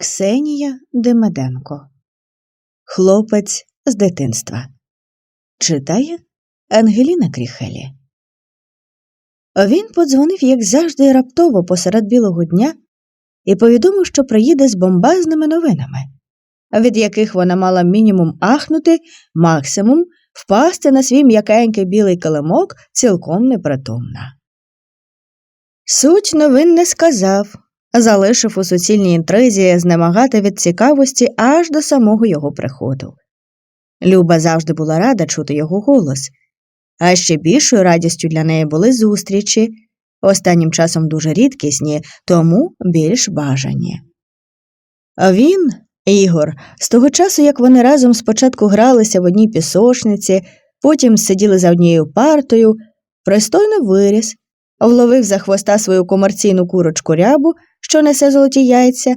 Ксенія Демеденко Хлопець з дитинства Читає Ангеліна Кріхелі. Він подзвонив, як завжди, раптово посеред білого дня і повідомив, що приїде з бомбазними новинами, від яких вона мала мінімум ахнути, максимум впасти на свій м'якенький білий килимок цілком непритомна. Суть новин не сказав, залишив у суцільній інтризі знемагати від цікавості аж до самого його приходу. Люба завжди була рада чути його голос, а ще більшою радістю для неї були зустрічі, останнім часом дуже рідкісні, тому більш бажані. Він, Ігор, з того часу, як вони разом спочатку гралися в одній пісочниці, потім сиділи за однією партою, пристойно виріс, вловив за хвоста свою комерційну курочку рябу, що несе золоті яйця,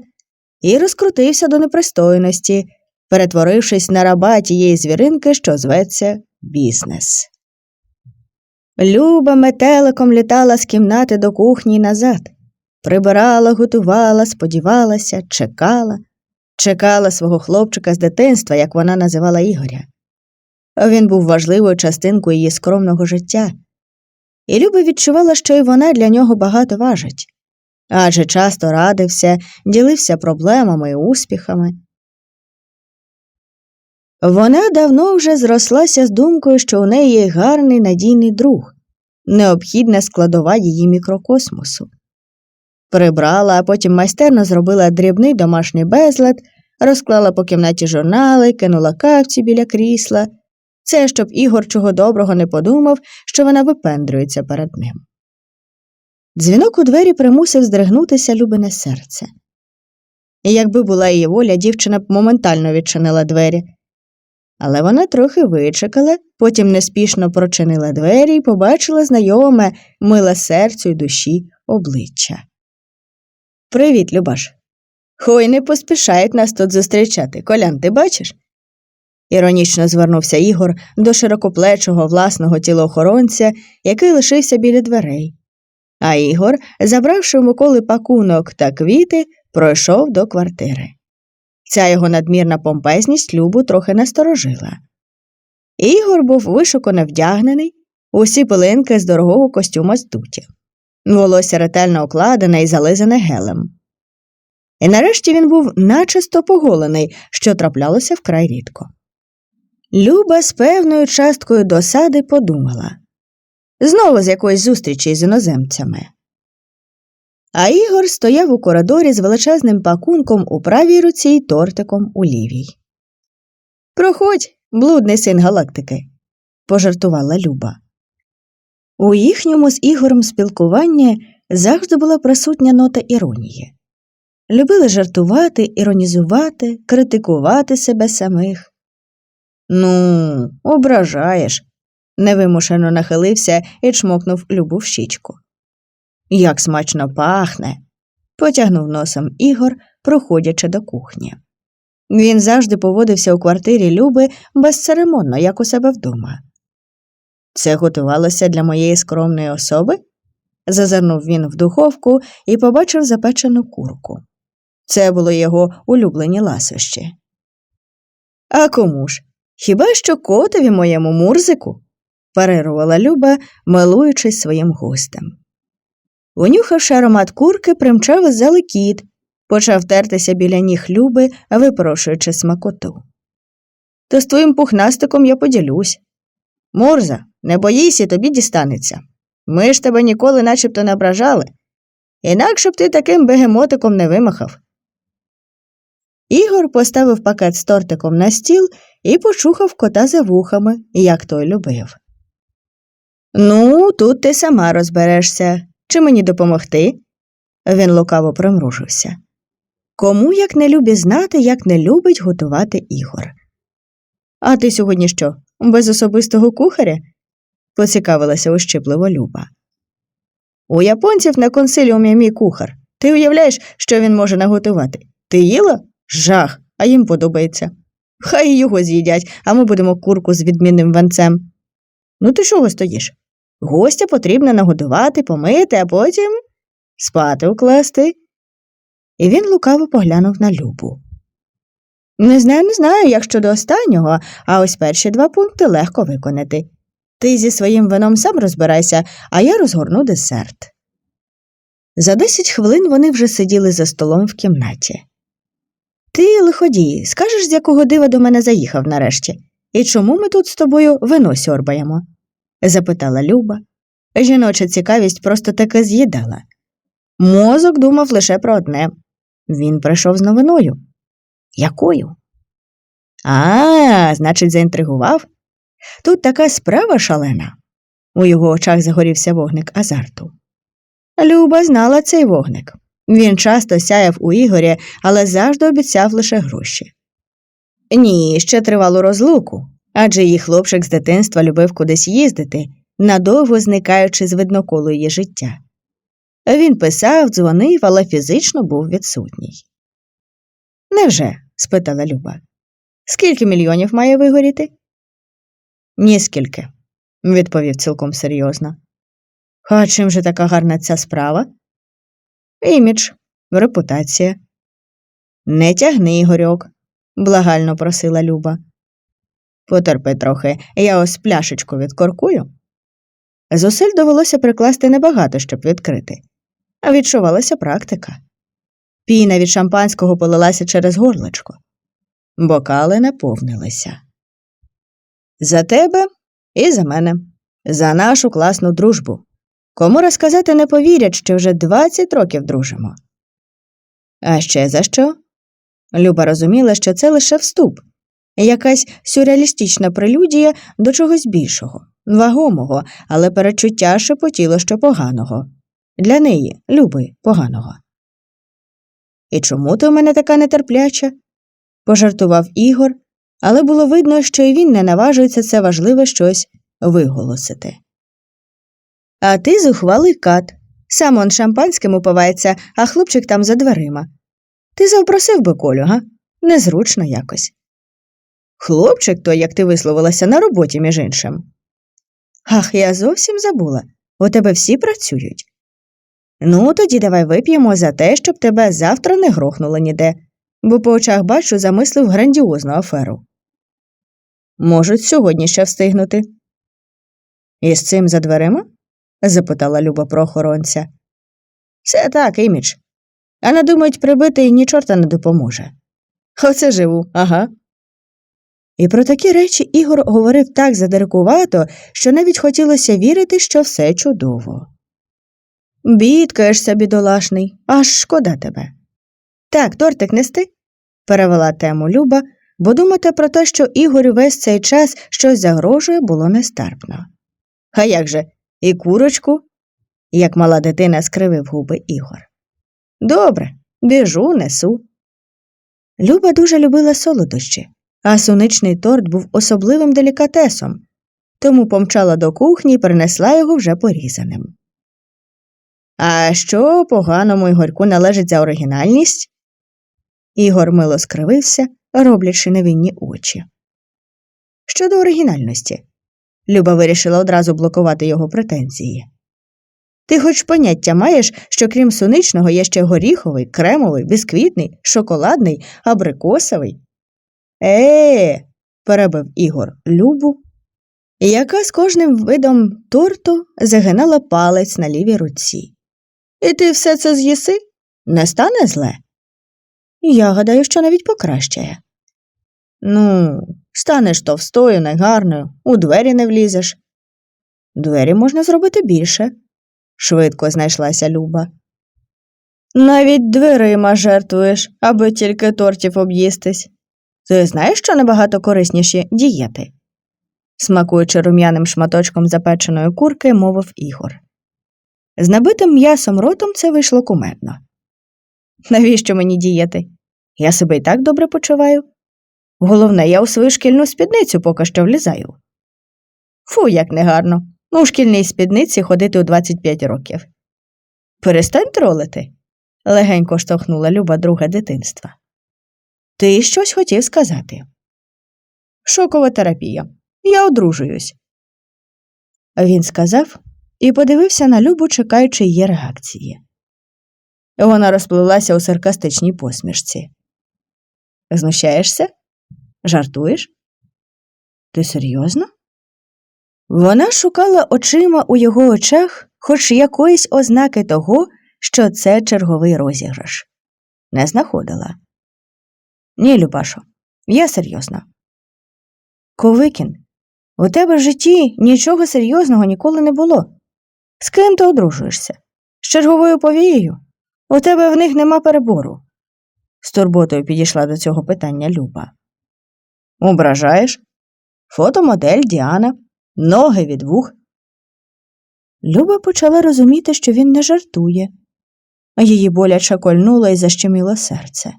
і розкрутився до непристойності, перетворившись на раба тієї звіринки, що зветься бізнес. Люба метеликом літала з кімнати до кухні назад, прибирала, готувала, сподівалася, чекала, чекала свого хлопчика з дитинства, як вона називала Ігоря. Він був важливою частинкою її скромного життя, і Люба відчувала, що й вона для нього багато важить, адже часто радився, ділився проблемами і успіхами. Вона давно вже зрослася з думкою, що у неї є гарний надійний друг, необхідна складова її мікрокосмосу. Прибрала, а потім майстерно зробила дрібний домашній безлад, розклала по кімнаті журнали, кинула кавці біля крісла. Це щоб Ігор чого доброго не подумав, що вона випендрюється перед ним. Дзвінок у двері примусив здригнутися любине серце. І якби була її воля, дівчина б моментально відчинила двері. Але вона трохи вичекала, потім неспішно прочинила двері і побачила знайоме, миле серцю й душі обличчя. Привіт, Любаш. Хой не поспішають нас тут зустрічати. Колян, ти бачиш? Іронічно звернувся Ігор до широкоплечого власного тілоохоронця, який лишився біля дверей. А Ігор, забравши у Миколи пакунок та квіти, пройшов до квартири. Ця його надмірна помпезність Любу трохи насторожила. Ігор був вишукано вдягнений, усі пилинки з дорогого костюма здуті, волосся ретельно окладене і зализане гелем. І нарешті він був начисто поголений, що траплялося вкрай рідко. Люба з певною часткою досади подумала знову з якоїсь зустрічі з іноземцями. А Ігор стояв у коридорі з величезним пакунком у правій руці й тортиком у лівій. Проходь, блудний син галактики, пожартувала Люба. У їхньому з Ігорем спілкуванні завжди була присутня нота іронії. Любили жартувати, іронізувати, критикувати себе самих. Ну, ображаєш, невимушено нахилився і чмокнув Любу в щічку. Як смачно пахне, потягнув носом Ігор, проходячи до кухні. Він завжди поводився у квартирі Люби безцеремонно, як у себе вдома. Це готувалося для моєї скромної особи? зазирнув він в духовку і побачив запечену курку. Це було його улюблені ласощі. А кому ж? Хіба що котові моєму мурзику? Парирувала Люба, милуючись своїм гостем. Унюхавши аромат курки, примчав із зали кіт, почав тертися біля ніг Люби, випрошуючи смакоту. То з твоїм пухнастиком я поділюсь. Мурза, не боїся, тобі дістанеться. Ми ж тебе ніколи начебто не ображали, інакше б ти таким бегемотиком не вимахав. Ігор поставив пакет з тортиком на стіл і почухав кота за вухами, як той любив. Ну, тут ти сама розберешся. Чи мені допомогти? Він лукаво примружився. Кому як не любі знати, як не любить готувати Ігор. А ти сьогодні що, без особистого кухаря? поцікавилася ощипливо Люба. У японців на консиліумі мій кухар. Ти уявляєш, що він може наготувати? Ти їла? Жах, а їм подобається. Хай його з'їдять, а ми будемо курку з відмінним венцем. Ну ти чого стоїш? Гостя потрібно нагодувати, помити, а потім спати укласти. і він лукаво поглянув на Любу. Не знаю, не знаю, як щодо останнього, а ось перші два пункти легко виконати. Ти зі своїм вином сам розбирайся, а я розгорну десерт. За десять хвилин вони вже сиділи за столом в кімнаті. Ти, лиходій, скажеш, з якого дива до мене заїхав нарешті, і чому ми тут з тобою вино сьорбаємо? Запитала Люба. Жіноча цікавість просто таки з'їдала. Мозок думав лише про одне він прийшов з новиною. Якою? А, значить, заінтригував. Тут така справа шалена. У його очах загорівся вогник азарту. Люба знала цей вогник. Він часто сяяв у Ігорі, але завжди обіцяв лише гроші. Ні, ще тривалу розлуку, адже її хлопчик з дитинства любив кудись їздити, надовго зникаючи з видноколу її життя. Він писав, дзвонив, але фізично був відсутній. Невже? спитала Люба. Скільки мільйонів має вигоріти? Ніскільки, відповів цілком серйозно. А чим же така гарна ця справа? Імідж, репутація. Не тягни, Ігорьок, благально просила Люба. Потерпи трохи, я ось пляшечку відкоркую. Зусиль довелося прикласти небагато, щоб відкрити, а відчувалася практика. Піна від шампанського полилася через горлечко. Бокали наповнилися. За тебе і за мене, за нашу класну дружбу. Кому розказати не повірять, що вже 20 років дружимо. А ще за що? Люба розуміла, що це лише вступ, якась сюрреалістична прелюдія до чогось більшого, вагомого, але перечуття шепотіло, що поганого. Для неї, Люби, поганого. І чому ти у мене така нетерпляча? пожартував Ігор, але було видно, що і він не наважується це важливе щось виголосити. А ти зухвалий кат. Сам он шампанським упивається, а хлопчик там за дверима. Ти завпросив би Колю, га? Незручно якось. Хлопчик той, як ти висловилася, на роботі, між іншим. Ах, я зовсім забула. У тебе всі працюють. Ну, тоді давай вип'ємо за те, щоб тебе завтра не грохнуло ніде, бо по очах бачу, замислив грандіозну аферу. Можуть сьогодні ще встигнути. І з цим за дверима? запитала Люба про охоронця. Все так, імідж. А надумають прибити і ні чорта не допоможе. Оце живу, ага. І про такі речі Ігор говорив так задиркувато, що навіть хотілося вірити, що все чудово. Бідкаєшся, бідолашний, аж шкода тебе. Так, тортик нести, перевела тему Люба, бо думати про те, що Ігорю весь цей час щось загрожує, було нестерпно. А як же, і курочку? як мала дитина скривив губи Ігор. Добре, біжу, несу. Люба дуже любила солодощі, а суничний торт був особливим делікатесом, тому помчала до кухні і принесла його вже порізаним. А що поганому Ігорьку належить за оригінальність? Ігор мило скривився, роблячи невинні очі. Щодо оригінальності, Люба вирішила одразу блокувати його претензії. Ти хоч поняття маєш, що крім суничного є ще горіховий, кремовий, бісквітний, шоколадний, абрикосовий? Е, перебив Ігор Любу, яка з кожним видом торту загинала палець на лівій руці. І ти все це з'їси? Не стане зле? Я гадаю, що навіть покращає. Ну, станеш товстою, негарною, у двері не влізеш. Двері можна зробити більше, швидко знайшлася Люба. Навіть дверима жертвуєш, аби тільки тортів об'їстись. Ти знаєш, що набагато корисніші дієти? смакуючи рум'яним шматочком запеченої курки, мовив Ігор. З набитим м'ясом ротом це вийшло кумедно. Навіщо мені діяти? Я себе і так добре почуваю. Головне, я у свою шкільну спідницю поки що влізаю. Фу, як негарно. У шкільній спідниці ходити у 25 років. Перестань тролити, легенько штовхнула Люба друга дитинства. Ти щось хотів сказати. Шокова терапія. Я одружуюсь. Він сказав і подивився на Любу, чекаючи її реакції. Вона розпливлася у саркастичній посмішці. Знущаєшся? Жартуєш? Ти серйозно? Вона шукала очима у його очах хоч якоїсь ознаки того, що це черговий розіграш. Не знаходила. Ні, Любашо, я серйозно. Ковикін, у тебе в житті нічого серйозного ніколи не було. З ким ти одружуєшся? З черговою повією? У тебе в них нема перебору. З турботою підійшла до цього питання Люба. Ображаєш? Фотомодель Діана, ноги від вух. Люба почала розуміти, що він не жартує, її боляче кольнуло і защеміло серце.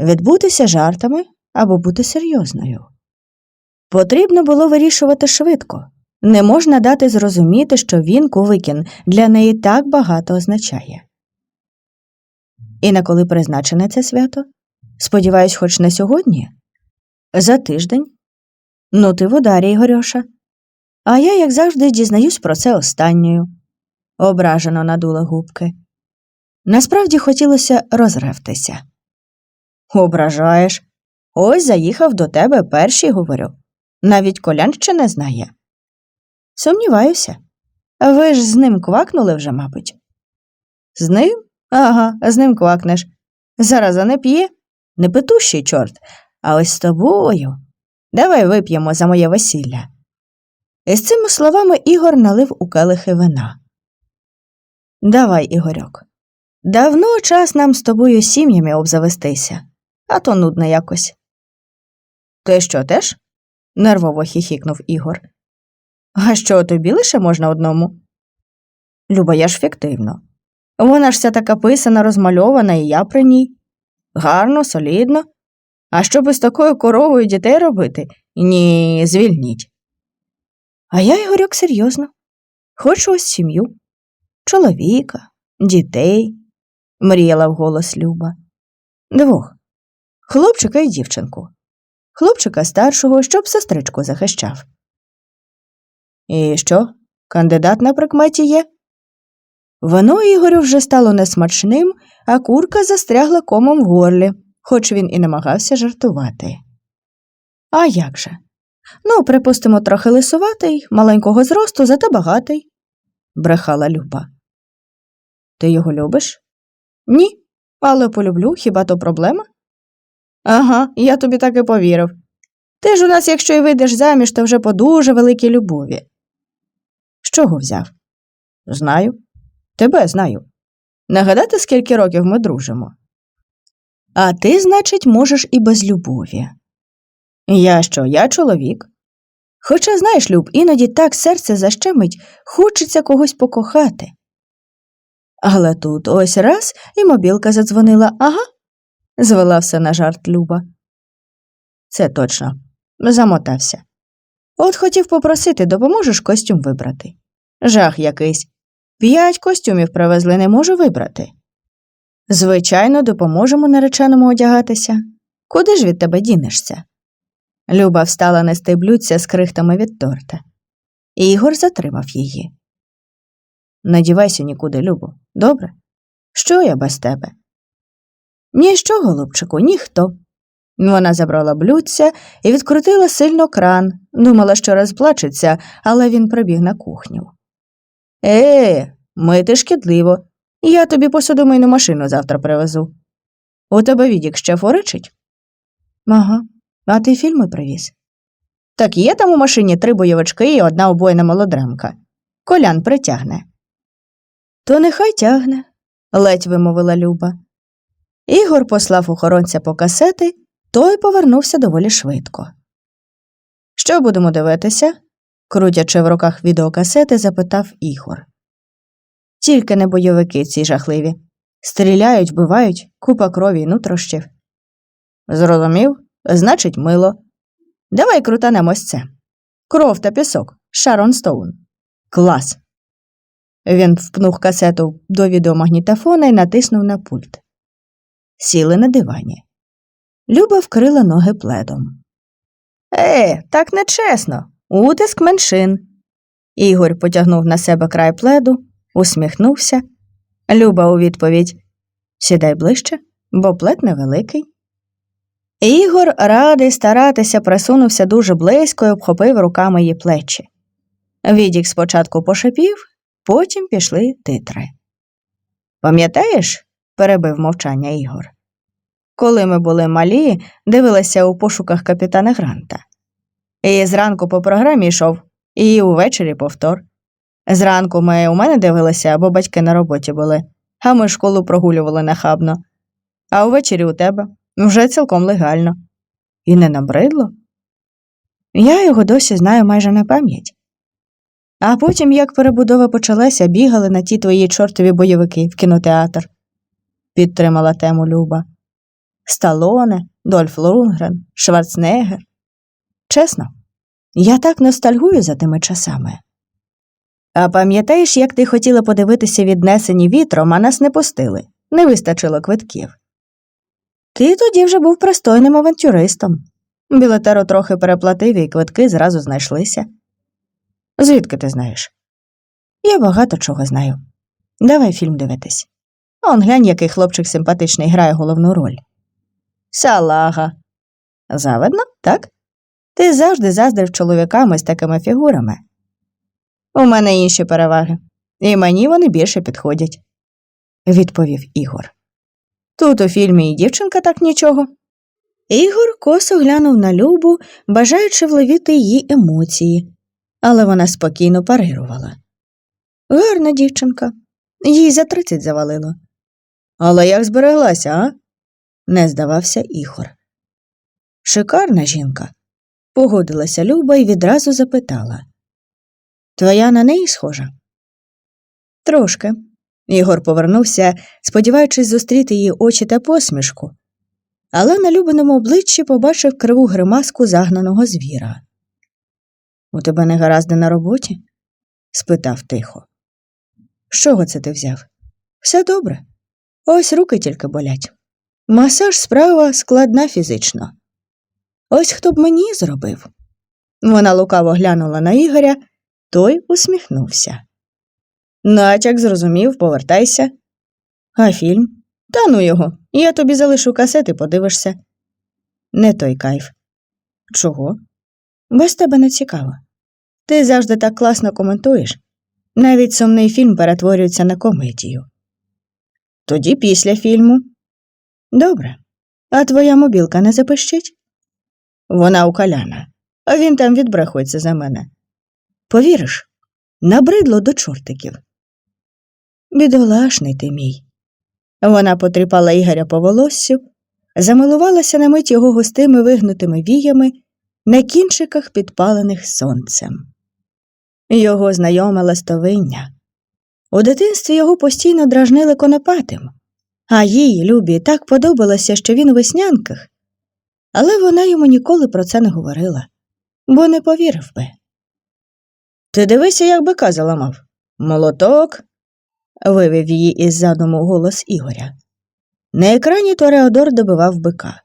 Відбутися жартами або бути серйозною. Потрібно було вирішувати швидко. Не можна дати зрозуміти, що він, Кувикін, для неї так багато означає. І на коли призначене це свято? Сподіваюсь, хоч не сьогодні? За тиждень? Ну, ти в ударі, Ігорьоша. А я, як завжди, дізнаюсь про це останньою. Ображено надула губки. Насправді хотілося розревтися. Ображаєш. Ось заїхав до тебе перший, говорю. Навіть колян не знає. Сумніваюся. Ви ж з ним квакнули вже, мабуть. З ним? Ага, з ним квакнеш. Зараза не п'є, не петущий чорт, а ось з тобою. Давай вип'ємо за моє весілля. І з цими словами Ігор налив у келихи вина. Давай, Ігорьок. Давно час нам з тобою сім'ями обзавестися, а то нудно якось. Ти що теж? нервово хіхікнув Ігор. А що тобі лише можна одному? Люба, я ж фіктивно. Вона ж вся така писана, розмальована, і я при ній. Гарно, солідно. А щоб із такою коровою дітей робити? Ні, звільніть. А я, Ігорьок, серйозно. Хочу ось сім'ю, чоловіка, дітей, мріяла вголос Люба. Двох. Хлопчика і дівчинку. Хлопчика старшого, щоб сестричку захищав. І що, кандидат на прикметі є? Вино Ігорю вже стало несмачним, а курка застрягла комом в горлі, хоч він і намагався жартувати. А як же? Ну, припустимо, трохи лисуватий, маленького зросту, зате багатий, брехала Люба. Ти його любиш? Ні, але полюблю, хіба то проблема? Ага, я тобі так і повірив. Ти ж у нас, якщо й вийдеш заміж, то вже по дуже великій любові. З чого взяв? Знаю. Тебе знаю. Нагадати, скільки років ми дружимо. А ти, значить, можеш і без любові. Я що, я чоловік? Хоча, знаєш, Люб, іноді так серце защемить, хочеться когось покохати. Але тут ось раз і мобілка задзвонила, ага, звела все на жарт Люба. Це точно, замотався. От хотів попросити, допоможеш костюм вибрати. Жах якийсь. П'ять костюмів привезли, не можу вибрати. Звичайно, допоможемо нареченому одягатися. Куди ж від тебе дінешся? Люба встала нести блюдця з крихтами від торта. Ігор затримав її. Надівайся нікуди, Любо, добре? Що я без тебе? Ніщо, голубчику, ніхто. Вона забрала блюдця і відкрутила сильно кран, думала, що розплачеться, але він прибіг на кухню. Е, мити шкідливо. Я тобі посудомийну машину завтра привезу. У тебе відік ще форичить? Ага. А ти фільми привіз? Так є там у машині три бойовички і одна обойна молодрамка. Колян притягне. То нехай тягне, ледь вимовила Люба. Ігор послав охоронця по касети, той повернувся доволі швидко. Що будемо дивитися? крутячи в руках відеокасети, запитав Ігор. Тільки не бойовики ці жахливі. Стріляють, вбивають, купа крові й нутрощів. Зрозумів? Значить, мило. Давай крутанемось це. Кров та пісок. Шарон Стоун. Клас. Він впнув касету до відеомагнітофона і натиснув на пульт. Сіли на дивані. Люба вкрила ноги пледом. Е, так нечесно. Утиск меншин. Ігор потягнув на себе край пледу, усміхнувся. Люба у відповідь Сідай ближче, бо плед невеликий. Ігор, радий старатися, присунувся дуже близько і обхопив руками її плечі. Відік спочатку пошипів, потім пішли титри. Пам'ятаєш, перебив мовчання Ігор. Коли ми були малі, дивилися у пошуках капітана Гранта. І зранку по програмі йшов, і увечері повтор. Зранку ми у мене дивилися, бо батьки на роботі були, а ми школу прогулювали нахабно. А увечері у тебе вже цілком легально. І не набридло. Я його досі знаю майже на пам'ять. А потім, як перебудова почалася, бігали на ті твої чортові бойовики в кінотеатр. Підтримала тему Люба. Сталоне, Дольф Лунгрен, Шварценеггер. Чесно, я так ностальгую за тими часами. А пам'ятаєш, як ти хотіла подивитися віднесені вітром, а нас не пустили, не вистачило квитків. Ти тоді вже був пристойним авантюристом. Білетеро трохи переплатив і квитки зразу знайшлися. Звідки ти знаєш? Я багато чого знаю. Давай фільм дивитись. Он глянь, який хлопчик симпатичний грає головну роль. Салага. Завидно, так? Ти завжди заздрив чоловіками з такими фігурами. У мене інші переваги, і мені вони більше підходять, відповів Ігор. Тут у фільмі і дівчинка так нічого. Ігор косо глянув на Любу, бажаючи вловити її емоції, але вона спокійно парирувала. Гарна дівчинка, їй за тридцять завалило. Але як збереглася, а? не здавався Ігор. Шикарна жінка, погодилася Люба і відразу запитала. Твоя на неї схожа? Трошки. Ігор повернувся, сподіваючись зустріти її очі та посмішку, але на любиному обличчі побачив криву гримаску загнаного звіра. У тебе не гаразди на роботі? спитав тихо. З чого це ти взяв? Все добре. Ось руки тільки болять. Масаж справа складна фізично. Ось хто б мені зробив. Вона лукаво глянула на Ігоря, той усміхнувся. Натяк зрозумів, повертайся. А фільм? Та ну його, я тобі залишу касети, подивишся. Не той кайф. Чого? Без тебе не цікаво. Ти завжди так класно коментуєш. Навіть сумний фільм перетворюється на комедію. Тоді після фільму. Добре. А твоя мобілка не запищить? Вона у Каляна, а він там відбрехується за мене. Повіриш, набридло до чортиків. Бідолашний ти мій. Вона потріпала Ігоря по волоссю, замилувалася на мить його густими вигнутими віями на кінчиках, підпалених сонцем. Його знайоме ластовиння. У дитинстві його постійно дражнили конопатим, а їй, Любі, так подобалося, що він у веснянках, але вона йому ніколи про це не говорила, бо не повірив би. Ти дивися, як бика заламав. Молоток. вивів її із задуму голос Ігоря. На екрані Тореодор добивав бика.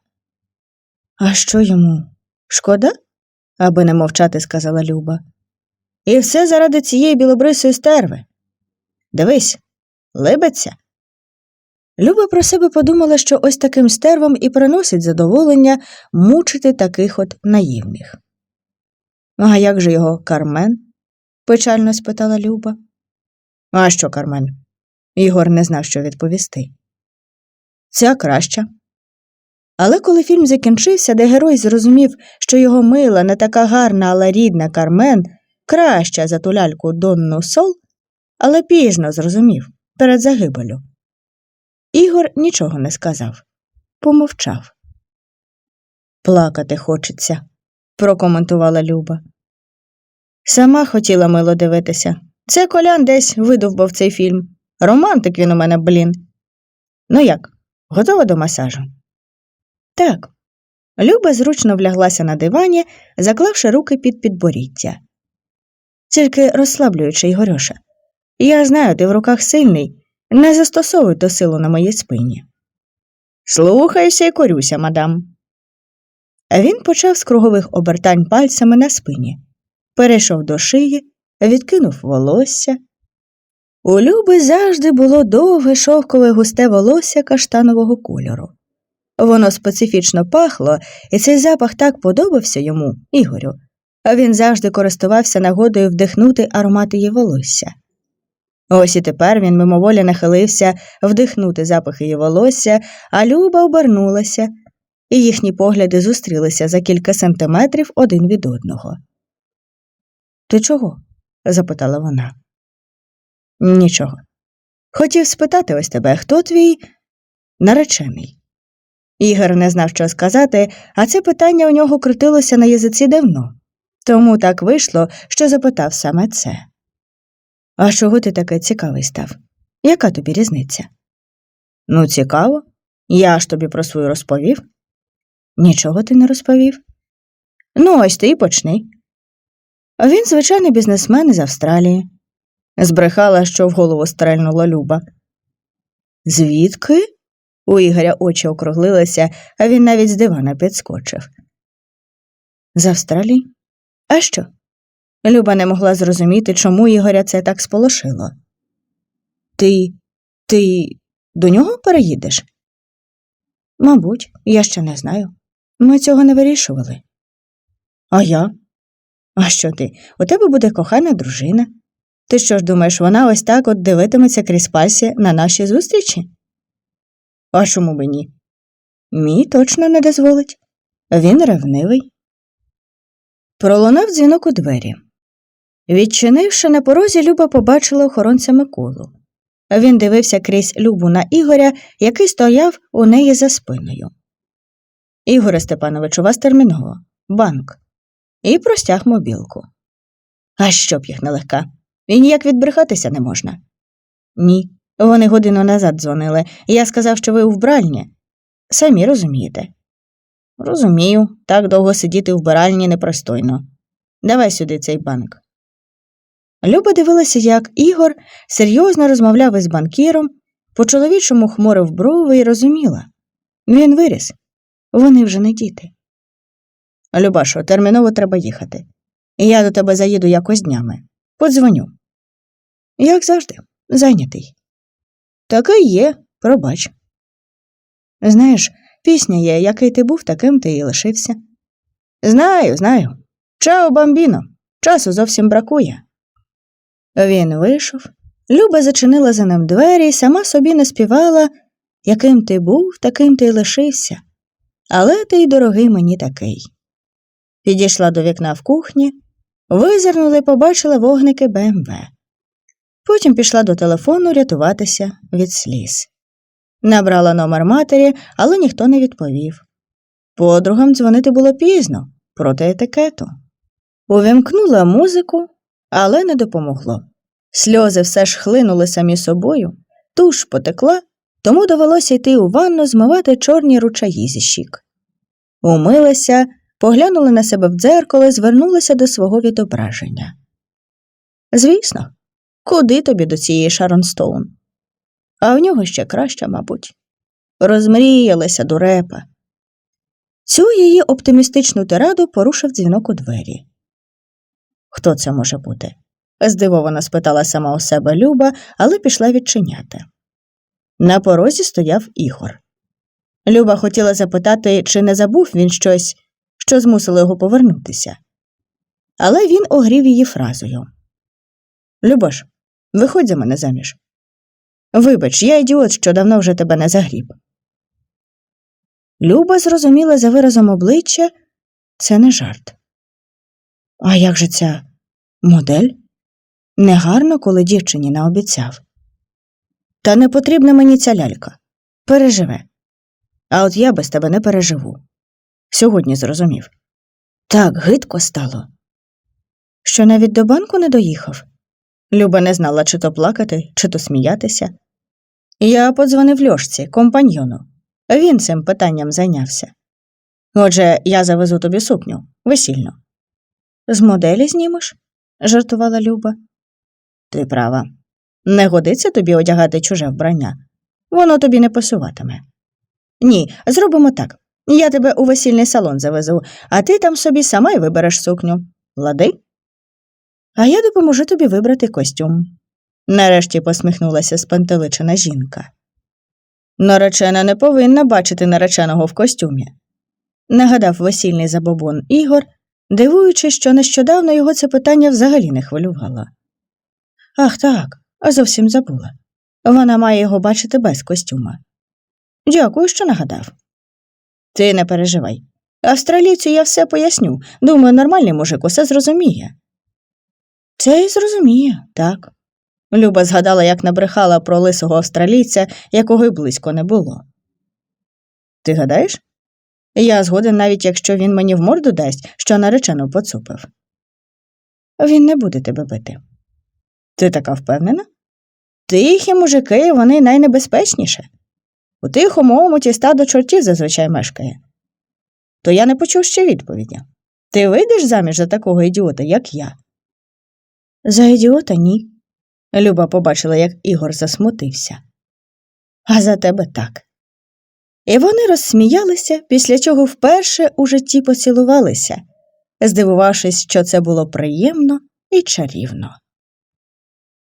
А що йому? Шкода? аби не мовчати, сказала Люба. І все заради цієї білобрисої стерви. Дивись, либиться. Люба про себе подумала, що ось таким стервом і приносить задоволення мучити таких от наївних. А як же його Кармен? печально спитала Люба. А що, Кармен? Ігор не знав, що відповісти. Ця краща. Але коли фільм закінчився, де герой зрозумів, що його мила, не така гарна, але рідна Кармен краща за ту ляльку Донну Сол, але пізно зрозумів перед загибелю. Ігор нічого не сказав, помовчав. Плакати хочеться, прокоментувала Люба. Сама хотіла мило дивитися. Це колян десь видовбав цей фільм. Романтик він у мене, блін. Ну як, готова до масажу? Так. Люба зручно вляглася на дивані, заклавши руки під підборіддя. Тільки розслаблюючи Ігорьоша. Я знаю, ти в руках сильний, не застосовуй ту силу на моїй спині. Слухайся і корюся, мадам. Він почав з кругових обертань пальцями на спині перейшов до шиї, відкинув волосся, У Люби завжди було довге шовкове густе волосся каштанового кольору. Воно специфічно пахло, і цей запах так подобався йому, Ігорю, він завжди користувався нагодою вдихнути аромат її волосся. Ось і тепер він мимоволі нахилився вдихнути запах її волосся, а Люба обернулася, і їхні погляди зустрілися за кілька сантиметрів один від одного. Ти чого? запитала вона. Нічого. Хотів спитати ось тебе, хто твій наречений. Ігор не знав, що сказати, а це питання у нього крутилося на язиці давно, тому так вийшло, що запитав саме це. А чого ти таке цікавий став? Яка тобі різниця? Ну, цікаво. Я ж тобі про свою розповів. Нічого ти не розповів. Ну, ось ти й почни. Він звичайний бізнесмен із Австралії. Збрехала, що в голову стрельнула Люба. Звідки? У Ігоря очі округлилися, а він навіть з дивана підскочив. З Австралії? А що? Люба не могла зрозуміти, чому Ігоря це так сполошило. Ти. ти до нього переїдеш? Мабуть, я ще не знаю. Ми цього не вирішували. А я? А що ти? У тебе буде кохана дружина. Ти що ж думаєш, вона ось так от дивитиметься крізь пальці на наші зустрічі? А чому б ні? Мій точно не дозволить. Він ревнивий. Пролунав дзвінок у двері. Відчинивши на порозі, Люба побачила охоронця Миколу. Він дивився крізь Любу на Ігоря, який стояв у неї за спиною. Ігоре Степанович, у вас терміново, банк. І простяг мобілку. А що б їх нелегка? І ніяк відбрехатися не можна. Ні. Вони годину назад дзвонили. Я сказав, що ви у вбральні. Самі розумієте. Розумію, так довго сидіти у вбиральні непристойно. Давай сюди цей банк. Люба дивилася, як Ігор серйозно розмовляв із банкіром, по чоловічому хмурив брови і розуміла. Він виріс. Вони вже не діти. Любашо, терміново треба їхати. Я до тебе заїду якось днями. Подзвоню. Як завжди, зайнятий. Такий є, пробач. Знаєш, пісня є, який ти був, таким ти і лишився. Знаю, знаю. Чао, бамбіно. Часу зовсім бракує. Він вийшов, Люба зачинила за ним двері і сама собі не співала, яким ти був, таким ти й лишився. Але ти й дорогий мені такий. Підійшла до вікна в кухні, визирнула і побачила вогники БМВ. Потім пішла до телефону рятуватися від сліз. Набрала номер матері, але ніхто не відповів. Подругам дзвонити було пізно, проти етикету. Увімкнула музику, але не допомогло. Сльози все ж хлинули самі собою, туш потекла, тому довелося йти у ванну змивати чорні ручаї зі щік. Умилася, поглянула на себе в дзеркало і звернулася до свого відображення. Звісно, куди тобі до цієї Шарон Стоун? А в нього ще краще, мабуть. Розмріялася дурепа. Цю її оптимістичну тираду порушив дзвінок у двері. Хто це може бути? здивовано спитала сама у себе Люба, але пішла відчиняти. На порозі стояв Ігор. Люба хотіла запитати, чи не забув він щось, що змусило його повернутися. Але він огрів її фразою Любош, виходь за мене заміж. Вибач, я ідіот, що давно вже тебе не загріб. Люба зрозуміла за виразом обличчя це не жарт. А як же ця модель? Негарно, коли дівчині наобіцяв. Та не потрібна мені ця лялька. Переживе. А от я без тебе не переживу. Сьогодні зрозумів. Так гидко стало. Що навіть до банку не доїхав. Люба не знала, чи то плакати, чи то сміятися. Я подзвонив Льошці, компаньйону. Він цим питанням зайнявся. Отже, я завезу тобі сукню весільну. З моделі знімеш? жартувала Люба. Ти права. Не годиться тобі одягати чуже вбрання. Воно тобі не пасуватиме. Ні, зробимо так. Я тебе у весільний салон завезу, а ти там собі сама й вибереш сукню. Лади? А я допоможу тобі вибрати костюм. Нарешті посміхнулася спантеличена жінка. Наречена не повинна бачити нареченого в костюмі, нагадав весільний забобон Ігор, дивуючись, що нещодавно його це питання взагалі не хвилювало. Ах так, а зовсім забула. Вона має його бачити без костюма. Дякую, що нагадав. Ти не переживай. Австралійцю я все поясню. Думаю, нормальний мужик усе зрозуміє. Це й зрозуміє, так. Люба згадала, як набрехала про лисого австралійця, якого й близько не було. Ти гадаєш? Я згоден, навіть якщо він мені в морду дасть, що наречену поцупив. Він не буде тебе бити. Ти така впевнена? Тихі мужики, вони найнебезпечніше. У тихому омуті стадо чортів зазвичай мешкає. То я не почув ще відповіді. Ти вийдеш заміж за такого ідіота, як я? За ідіота ні. Люба побачила, як Ігор засмутився. А за тебе так. І вони розсміялися, після чого вперше у житті поцілувалися, здивувавшись, що це було приємно і чарівно.